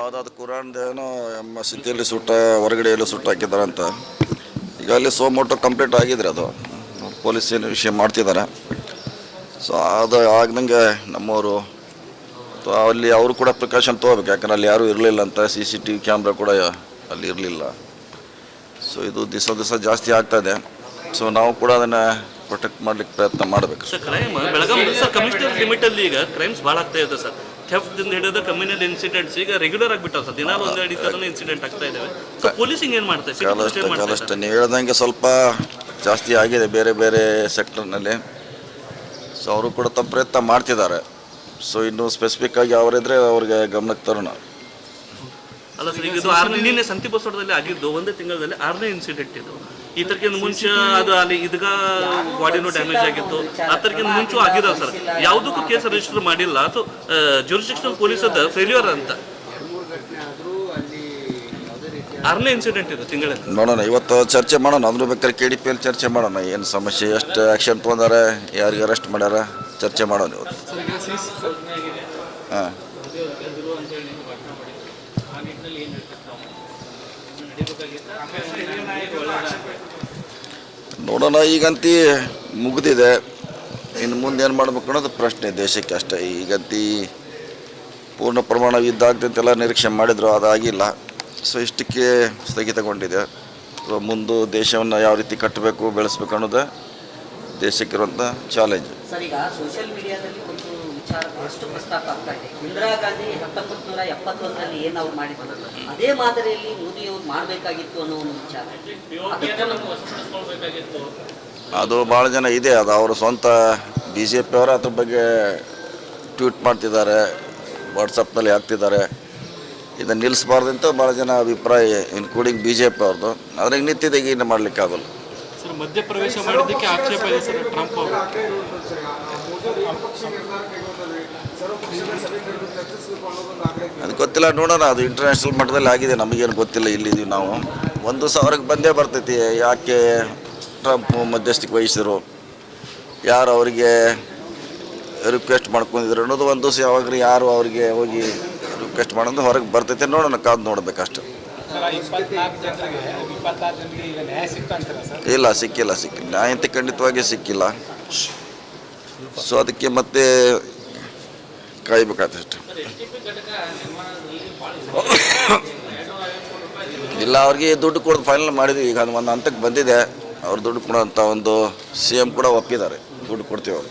ಯಾವುದಾದ್ರು ಕುರಾನ್ದೇನೋ ಮಸೀದಿಯಲ್ಲಿ ಸುಟ್ಟ ಹೊರಗಡೆ ಎಲ್ಲ ಸುಟ್ಟು ಹಾಕಿದ್ದಾರೆ ಅಂತ. ಈಗ ಅಲ್ಲಿ ಸೋ ಮೋಟೋ ಕಂಪ್ಲೀಟ್ ಆಗಿದ್ರೆ ಅದು. ಪೊಲೀಸ್ ಏನು ವಿಷಯ ಮಾಡ್ತಿದ್ದಾರೆ. ಸೊ ಅದು ಆಗ್ದಂಗೆ ನಮ್ಮವರು ಅಲ್ಲಿ ಅವರು ಕೂಡ ಪ್ರಿಕಾಷನ್ ತೊಗೋಬೇಕು. ಯಾಕಂದ್ರೆ ಅಲ್ಲಿ ಯಾರೂ ಇರಲಿಲ್ಲ ಅಂತ C C T V camera ಕೂಡ ಅಲ್ಲಿ ಇರಲಿಲ್ಲ. ಸೊ ಇದು ದಿವಸ ದಿವಸ ಜಾಸ್ತಿ ಆಗ್ತಾಯಿದೆ ಸೊ ನಾವು ಕೂಡ ಅದನ್ನು ಪ್ರೊಟೆಕ್ಟ್ ಮಾಡ್ಲಿಕ್ಕೆ ಪ್ರಯತ್ನ ಮಾಡಬೇಕು. Crime Belagavi sir commissioner limit ಅಲ್ಲಿ ಈಗ ಕ್ರೈಮ್ಸ್ ಭಾಳ ಇದೆ ಸರ್. ಥೆಫ್ಟ್ ಇಂದ ಹಿಡಿದು ಕಮ್ಯುನಲ್ ಇನ್ಸಿಡೆಂಟ್ಸ್ ಈಗ ರೆಗ್ಯುಲರ್ ಆಗಿಬಿಟ್ಟಾವ ಸರ್. ದಿನಾಲು ಒಂದು ಎರಡು ಥರನೇ ಇನ್ಸಿಡೆಂಟ್ ಆಗ್ತಾ ಇದ್ದಾವೆ ಸೊ ಪೊಲೀಸಿಂಗ್ ಏನು ಮಾಡ್ತಾ ನೀವು ಹೇಳ್ದಂಗೆ ಸ್ವಲ್ಪ ಜಾಸ್ತಿ ಆಗಿದೆ ಬೇರೆ ಬೇರೆ ಸೆಕ್ಟರ್ನಲ್ಲಿ ಸೊ ಅವರು ಕೂಡ ತಮ್ಮ ಪ್ರಯತ್ನ ಮಾಡ್ತಿದ್ದಾರೆ. ಸೊ ಇನ್ನು ಸ್ಪೆಸಿಫಿಕ್ ಆಗಿ ಅವರಿದ್ರೆ ಅವ್ರಿಗೆ ಗಮನಕ್ಕೆ ತರೋಣ. ಅಲ್ಲ ಸರ್ ಈಗ ಇದು ಆರನೇ ನಿನ್ನೆ ಸಂತಿ ಬಸವಡದಲ್ಲಿ ಆಗಿದ್ದು ಒಂದೇ ತಿಂಗಳಲ್ಲಿ ಆರನೇ ಇನ್ಸಿಡೆಂಟ್ ಇದು. ಈ ತರಕ್ಕಿಂತ ಮುಂಚೆ ಅದು ಅಲ್ಲಿ ಇದಗ ಬಾಡಿನೂ ಡ್ಯಾಮೇಜ್ ಆಗಿತ್ತು. ಅದಕ್ಕಿಂತ ಮುಂಚೆ ಆಗಿದಾವೆ ಸರ್. ಯಾವುದಕ್ಕೂ ಕೇಸ್ ರಿಜಿಸ್ಟರ್ ಮಾಡಿಲ್ಲ. ಅದು ಜುರಿಸ್ಟಿಕ್ಷನಲ್ ಪೊಲೀಸ್ ಅದ ಫೇಲ್ಯೂರ್ ಅಂತ. ಆರನೇ ಇನ್ಸಿಡೆಂಟ್ ಇದು ತಿಂಗಳ ನೋಡೋಣ ಇವತ್ತು ಚರ್ಚೆ ಮಾಡೋಣ. ಅದ್ರ ಬೇಕಾದ್ರೆ ಕೆ ಡಿ ಪಿ ಎಲ್ಲಿ ಚರ್ಚೆ ಮಾಡೋಣ. ಏನು ಸಮಸ್ಯೆ ಎಷ್ಟು ಆ್ಯಕ್ಷನ್ ತೊಗೊಂಡಾರೆ ಯಾರಿಗೆ ಅರೆಸ್ಟ್ ಮಾಡ್ಯಾರ ಚರ್ಚೆ ಮಾಡೋಣ ಇವತ್ತು. ಹಾಂ. ನೋಡೋಣ, ಈಗಂತಿ ಮುಗಿದಿದೆ. ಇನ್ನು ಮುಂದೆ ಏನು ಮಾಡ್ಬೇಕು ಅನ್ನೋದು ಪ್ರಶ್ನೆ ದೇಶಕ್ಕೆ ಅಷ್ಟೇ. ಈಗಂತಿ ಪೂರ್ಣ ಪ್ರಮಾಣ ಯುದ್ಧ ಆಗ್ತಂತೆಲ್ಲ ನಿರೀಕ್ಷೆ ಮಾಡಿದ್ರು, ಅದಾಗಿಲ್ಲ. ಸೊ ಇಷ್ಟಕ್ಕೆ ಸ್ಥಗಿತಗೊಂಡಿದೆ. ಸೊ ಮುಂದೆ ದೇಶವನ್ನು ಯಾವ ರೀತಿ ಕಟ್ಟಬೇಕು, ಬೆಳೆಸ್ಬೇಕು ಅನ್ನೋದು ದೇಶಕ್ಕಿರುವಂಥ ಚಾಲೆಂಜ್ ಈಗ ಬಹಳಷ್ಟು ಪ್ರಸ್ತಾಪ ಆಗ್ತಾ ಇದೆ. ಇಂದಿರಾ ಗಾಂಧಿ ಹತ್ತೊಂಬತ್ತು ನೂರ ಎಪ್ಪತ್ತೊಂದರಲ್ಲಿ ಏನು ಅವ್ರು ಮಾಡಿದ್ರು? ಅದೇ ಮಾದರಿಯಲ್ಲಿ ಮೋದಿ ಅವ್ರು ಮಾಡಬೇಕಾಗಿತ್ತು ಅನ್ನೋ ಒಂದು ವಿಚಾರ. ಅದು ಭಾಳ ಜನ ಇದೆ. ಅದು ಅವರು ಸ್ವಂತ ಬಿ ಜೆ ಪಿಯವರು ಅದ್ರ ಬಗ್ಗೆ ಟ್ವೀಟ್ ಮಾಡ್ತಿದ್ದಾರೆ. ವಾಟ್ಸಪ್ನಲ್ಲಿ ಹಾಕ್ತಿದ್ದಾರೆ. ಇದನ್ನು ನಿಲ್ಲಿಸಬಾರ್ದು ಅಂತ ಭಾಳ ಜನ ಅಭಿಪ್ರಾಯ ಇನ್ಕ್ಲೂಡಿಂಗ್ ಬಿ ಜೆ ಪಿ ಅವ್ರದ್ದು ಅದ್ರಾಗ ನಿಂತಿದೆ ಏನು ಮಾಡಲಿಕ್ಕಾಗಲ್ಲ. ಸರ್ ಮಧ್ಯಪ್ರವೇಶ ಮಾಡಿದ್ದಕ್ಕೆ ಆಕ್ಷೇಪ ಇದೆ ಸರ್ ಟ್ರಂಪ್ ಅವರು. ಅದು ಗೊತ್ತಿಲ್ಲ ನೋಡೋಣ. ಅದು ಇಂಟರ್ನ್ಯಾಷನಲ್ ಮಟ್ಟದಲ್ಲಿ ಆಗಿದೆ. ನಮಗೇನು ಗೊತ್ತಿಲ್ಲ ಇಲ್ಲಿದ್ದೀವಿ ನಾವು. ಒಂದು ಸಾವಿರಕ್ಕೆ ಬಂದೇ ಬರ್ತೈತಿ. ಯಾಕೆ ಟ್ರಂಪ್ ಮಧ್ಯಸ್ಥಿಕೆ ವಹಿಸಿದ್ರು? ಯಾರು ಅವರಿಗೆ ರಿಕ್ವೆಸ್ಟ್ ಮಾಡ್ಕೊಂಡಿದ್ರು ಅನ್ನೋದು ಒಂದು ದಿವಸ ಯಾವಾಗ ಯಾರು ಅವರಿಗೆ ಹೋಗಿ ರಿಕ್ವೆಸ್ಟ್ ಮಾಡೋದು ಹೊರಗೆ ಬರ್ತೈತೆ. ನೋಡೋಣ ಕಾದು ನೋಡಬೇಕಷ್ಟು ಇಲ್ಲ ಸಿಕ್ಕಿಲ್ಲ ಸಿಕ್ಕಿಲ್ಲ. ನ್ಯಾಯ ಅಂತ ಖಂಡಿತವಾಗಿ ಸಿಕ್ಕಿಲ್ಲ. ಸೊ ಅದಕ್ಕೆ ಮತ್ತೆ ಕಾಯ್ಬೇಕಾದಷ್ಟು. ಇಲ್ಲ ಅವ್ರಿಗೆ ದುಡ್ಡು ಕೊಡೋದು ಫೈನಲ್ ಮಾಡಿದ್ವಿ. ಈಗ ಅದು ಒಂದು ಹಂತಕ್ಕೆ ಬಂದಿದೆ. ಅವ್ರು ದುಡ್ಡು ಕೊಡೋಂಥ ಒಂದು ಸಿ ಎಂ ಕೂಡ ಒಪ್ಪಿದ್ದಾರೆ. ದುಡ್ಡು ಕೊಡ್ತೀವಿ ಅವರು.